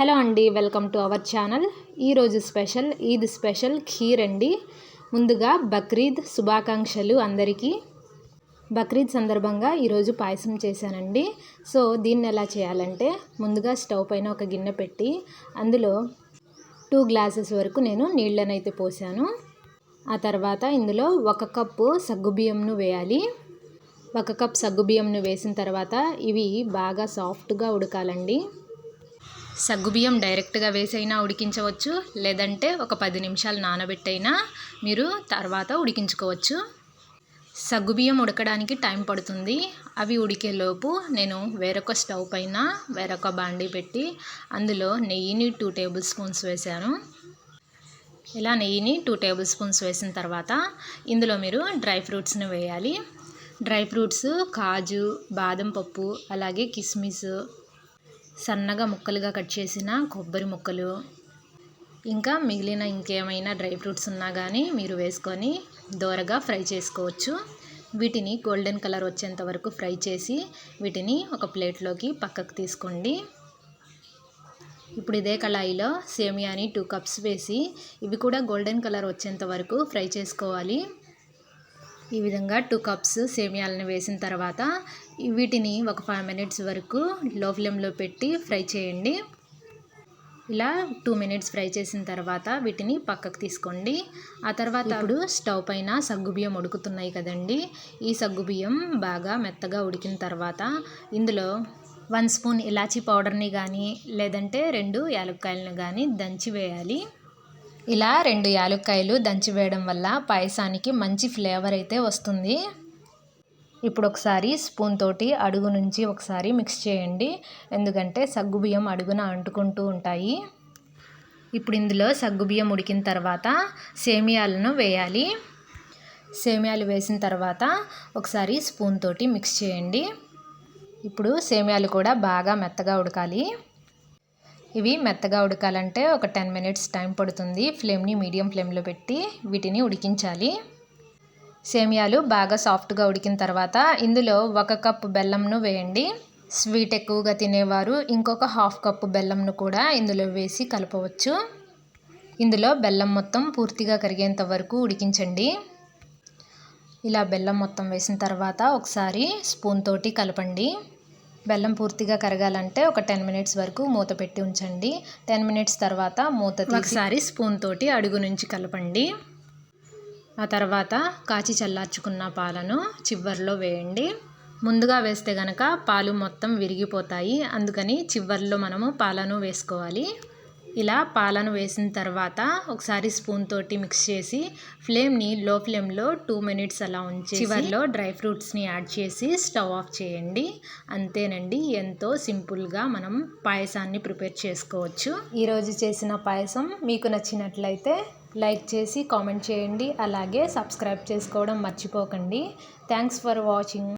Hello అండి welcome to our channel. ఈరోజు special Eid special kheer అండి. ముందుగా బక్రీద్ శుభాకాంక్షలు అందరికీ. బక్రీద్ సందర్భంగా ఈరోజు పాయసం చేశానండి. సో దీన్ని ఎలా చేయాలంటే ముందుగా స్టవ్ పైన ఒక గిన్నె పెట్టి అందులో టూ గ్లాసెస్ వరకు నేను నీళ్ళనైతే పోసాను ఆ తర్వాత ఇందులో ఒక కప్పు సగ్గుబియ్యంను వేయాలి. ఒక కప్ సగ్గుబియ్యంను వేసిన తర్వాత ఇవి బాగా సాఫ్ట్గా ఉడకాలండి. సగ్గుబియ్యం డైరెక్ట్గా వేసైనా ఉడికించవచ్చు లేదంటే ఒక పది నిమిషాలు నానబెట్టైనా మీరు తర్వాత ఉడికించుకోవచ్చు. సగ్గుబియ్యం ఉడకడానికి టైం పడుతుంది. అవి ఉడికేలోపు నేను వేరొక స్టవ్ పైన వేరొక బాండీ పెట్టి అందులో నెయ్యిని టూ టేబుల్ స్పూన్స్ వేశాను ఇలా నెయ్యిని టూ టేబుల్ స్పూన్స్ వేసిన తర్వాత ఇందులో మీరు డ్రై ఫ్రూట్స్ని వేయాలి. డ్రై ఫ్రూట్స్ కాజు బాదం పప్పు అలాగే కిస్మిస్ సన్నగా ముక్కలుగా కట్ చేసిన కొబ్బరి ముక్కలు. ఇంకా మిగిలిన ఇంకేమైనా డ్రై ఫ్రూట్స్ ఉన్నా కానీ మీరు వేసుకొని దోరగా ఫ్రై చేసుకోవచ్చు. వీటిని గోల్డెన్ కలర్ వచ్చేంత వరకు ఫ్రై చేసి వీటిని ఒక ప్లేట్లోకి పక్కకు తీసుకోండి. ఇప్పుడు ఇదే కళాయిలో సేమియాని టూ కప్స్ వేసి ఇవి కూడా గోల్డెన్ కలర్ వచ్చేంత వరకు ఫ్రై చేసుకోవాలి. ఈ విధంగా టూ కప్స్ సేమియాలను వేసిన తర్వాత వీటిని ఒక ఫైవ్ మినిట్స్ వరకు లో ఫ్లేమ్లో పెట్టి ఫ్రై చేయండి. ఇలా టూ మినిట్స్ ఫ్రై చేసిన తర్వాత వీటిని పక్కకు తీసుకోండి. ఆ తర్వాత ఇప్పుడు స్టవ్ పైన సగ్గుబియ్యం ఉడుకుతున్నాయి కదండి. ఈ సగ్గుబియ్యం బాగా మెత్తగా ఉడికిన తర్వాత ఇందులో వన్ స్పూన్ ఇలాచీ పౌడర్ని కానీ లేదంటే రెండు యాలక్కాయలను కానీ దంచి వేయాలి. ఇలా రెండు యాలక్కాయలు దంచి వేయడం వల్ల పాయసానికి మంచి ఫ్లేవర్ అయితే వస్తుంది. ఇప్పుడు ఒకసారి స్పూన్ తోటి అడుగు నుంచి ఒకసారి మిక్స్ చేయండి. ఎందుకంటే సగ్గుబియ్యం అడుగున అంటుకుంటూ ఉంటాయి. ఇప్పుడు ఇందులో సగ్గుబియ్యం ఉడికిన తర్వాత సేమియాలను వేయాలి. సేమియాలు వేసిన తర్వాత ఒకసారి స్పూన్ తోటి మిక్స్ చేయండి. ఇప్పుడు సేమియాలు కూడా బాగా మెత్తగా ఉడకాలి. ఇవి మెత్తగా ఉడకాలంటే ఒక టెన్ మినిట్స్ టైం పడుతుంది. ఫ్లేమ్ని మీడియం ఫ్లేమ్లో పెట్టి వీటిని ఉడికించాలి. సేమియాలు బాగా సాఫ్ట్గా ఉడికిన తర్వాత ఇందులో ఒక కప్పు బెల్లంను వేయండి. స్వీట్ ఎక్కువగా తినేవారు ఇంకొక హాఫ్ కప్పు బెల్లంను కూడా ఇందులో వేసి కలపవచ్చు. ఇందులో బెల్లం మొత్తం పూర్తిగా కరిగేంత వరకు ఉడికించండి. ఇలా బెల్లం మొత్తం వేసిన తర్వాత ఒకసారి స్పూన్ తోటి కలపండి. బెల్లం పూర్తిగా కరగాలంటే ఒక టెన్ మినిట్స్ వరకు మూత పెట్టి ఉంచండి. టెన్ మినిట్స్ తర్వాత మూత ఒకసారి స్పూన్ తోటి అడుగు నుంచి కలపండి. ఆ తర్వాత కాచి చల్లార్చుకున్న పాలను చివర్లో వేయండి. ముందుగా వేస్తే గనక పాలు మొత్తం విరిగిపోతాయి. అందుకని చివర్లో మనము పాలను వేసుకోవాలి. ఇలా పాలను వేసిన తర్వాత ఒకసారి స్పూన్ తోటి మిక్స్ చేసి ఫ్లేమ్ని లో ఫ్లేమ్లో టూ మినిట్స్ అలా ఉంచి చివర్లో డ్రై ఫ్రూట్స్ని యాడ్ చేసి స్టవ్ ఆఫ్ చేయండి. అంతేనండి ఎంతో సింపుల్గా మనం పాయసాన్ని ప్రిపేర్ చేసుకోవచ్చు. ఈరోజు చేసిన పాయసం మీకు నచ్చినట్లయితే లైక్ చేసి కామెంట్ చేయండి. అలాగే సబ్స్క్రైబ్ చేసుకోవడం మర్చిపోకండి. Thanks for watching.